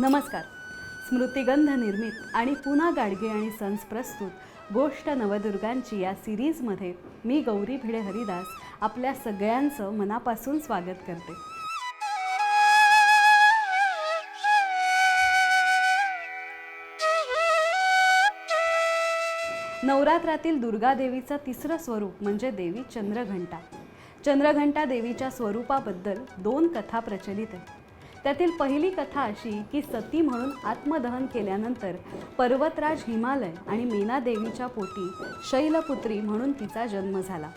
नमस्कार. स्मृतिगंध निर्मित आणि पुन्हा गाडगे आणि सन्स प्रस्तुत गोष्ट नवदुर्गांची या सिरीजमध्ये मी गौरी भिडे हरिदास आपल्या सगळ्यांचं मनापासून स्वागत करते. नवरात्रातील दुर्गा देवीचं तिसरं स्वरूप म्हणजे देवी चंद्रघंटा. चंद्रघंटा देवीच्या स्वरूपाबद्दल दोन कथा प्रचलित आहेत. त्यातील पहिली कथा अशी की सती म्हणून आत्मदहन केल्यानंतर पर्वतराज हिमालय आणि मीना देवीच्या पोटी शैलपुत्री म्हणून तिचा जन्म झाला.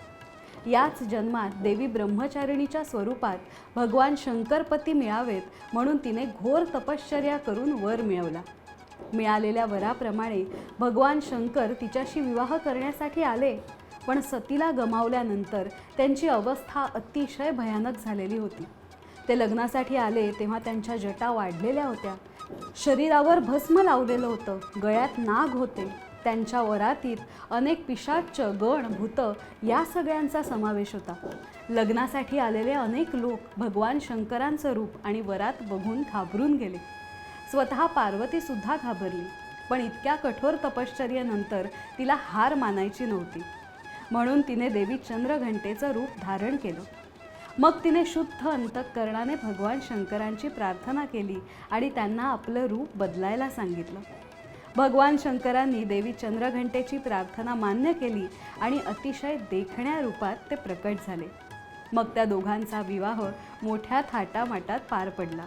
याच जन्मात देवी ब्रह्मचारिणीच्या स्वरूपात भगवान शंकरपती मिळावेत म्हणून तिने घोर तपश्चर्या करून वर मिळवला. मिळालेल्या वराप्रमाणे भगवान शंकर तिच्याशी विवाह करण्यासाठी आले पण सतीला गमावल्यानंतर त्यांची अवस्था अतिशय भयानक झालेली होती. ते लग्नासाठी आले तेव्हा त्यांच्या जटा वाढलेल्या होत्या. शरीरावर भस्म लावलेलं होतं. गळ्यात नाग होते. त्यांच्या वरातीत अनेक पिशाच्च गण भूत या सगळ्यांचा समावेश होता. लग्नासाठी आलेले अनेक लोक भगवान शंकरांचं रूप आणि वरात बघून घाबरून गेले. स्वतः पार्वतीसुद्धा घाबरली. पण इतक्या कठोर तपश्चर्येनंतर तिला हार मानायची नव्हती. म्हणून तिने देवी चंद्रघंटेचं रूप धारण केलं. मग तिने शुद्ध अंतःकरणाने भगवान शंकरांची प्रार्थना केली आणि त्यांना आपलं रूप बदलायला सांगितलं. भगवान शंकरांनी देवी चंद्रघंटेची प्रार्थना मान्य केली आणि अतिशय देखण्या रूपात ते प्रकट झाले. मग त्या दोघांचा विवाह मोठ्या थाटामाटात पार पडला.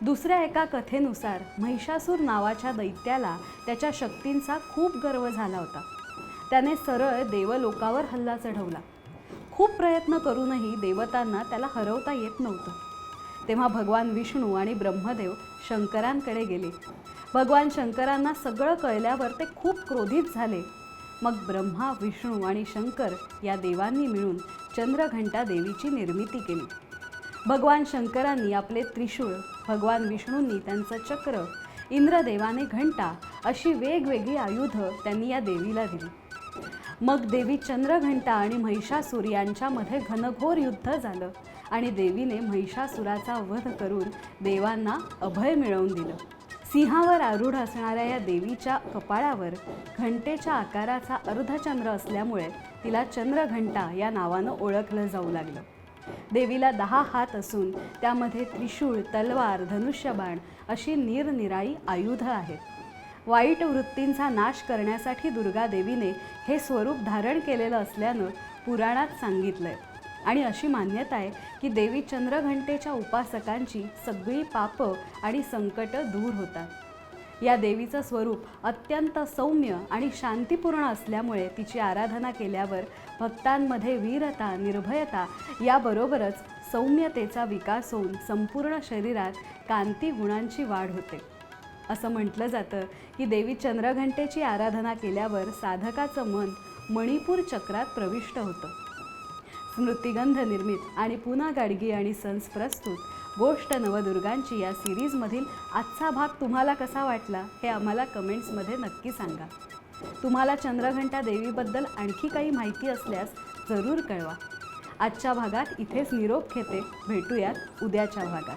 दुसऱ्या एका कथेनुसार महिषासूर नावाच्या दैत्याला त्याच्या शक्तींचा खूप गर्व झाला होता. त्याने सरळ देवलोकावर हल्ला चढवला. खूप प्रयत्न करूनही देवतांना त्याला हरवता येत नव्हतं. तेव्हा भगवान विष्णू आणि ब्रह्मदेव शंकरांकडे गेले. भगवान शंकरांना सगळं कळल्यावर ते खूप क्रोधित झाले. मग ब्रह्मा विष्णू आणि शंकर या देवांनी मिळून चंद्रघंटा देवीची निर्मिती केली. भगवान शंकरांनी आपले त्रिशूळ भगवान विष्णूंनी त्यांचं चक्र इंद्रदेवाने घंटा अशी वेगवेगळी आयुधं त्यांनी या देवीला दिली. मग देवी चंद्रघंटा आणि महिषासूर यांच्यामध्ये घनघोर युद्ध झालं आणि देवीने महिषासुराचा वध करून देवांना अभय मिळवून दिलं. सिंहावर आरूढ असणाऱ्या या देवीच्या कपाळावर घंटेच्या आकाराचा अर्धचंद्र असल्यामुळे तिला चंद्रघंटा या नावानं ओळखलं जाऊ लागलं. देवीला दहा हात असून त्यामध्ये त्रिशूळ तलवार धनुष्यबाण अशी निरनिराळी आयुधं आहेत. वाईट वृत्तींचा नाश करण्यासाठी दुर्गा देवीने हे स्वरूप धारण केलेलं असल्यानं पुराणात सांगितलंय. आणि अशी मान्यता आहे की देवी चंद्रघंटेच्या उपासकांची सगळी पापं आणि संकटं दूर होतात. या देवीचं स्वरूप अत्यंत सौम्य आणि शांतीपूर्ण असल्यामुळे तिची आराधना केल्यावर भक्तांमध्ये वीरता निर्भयता याबरोबरच सौम्यतेचा विकास होऊन संपूर्ण शरीरात कांती गुणांची वाढ होते. असं म्हटलं जातं की देवी चंद्रघंटेची आराधना केल्यावर साधकाचं मन मणिपूर चक्रात प्रविष्ट होतं. स्मृतिगंध निर्मित आणि पुन्हा गाडगी आणि सन्स प्रस्तुत गोष्ट नवदुर्गांची या सिरीजमधील आजचा भाग तुम्हाला कसा वाटला हे आम्हाला कमेंट्समध्ये नक्की सांगा. तुम्हाला चंद्रघंटा देवीबद्दल आणखी काही माहिती असल्यास जरूर कळवा. आजच्या भागात इथेच निरोप घेते. भेटूयात उद्याच्या भागात.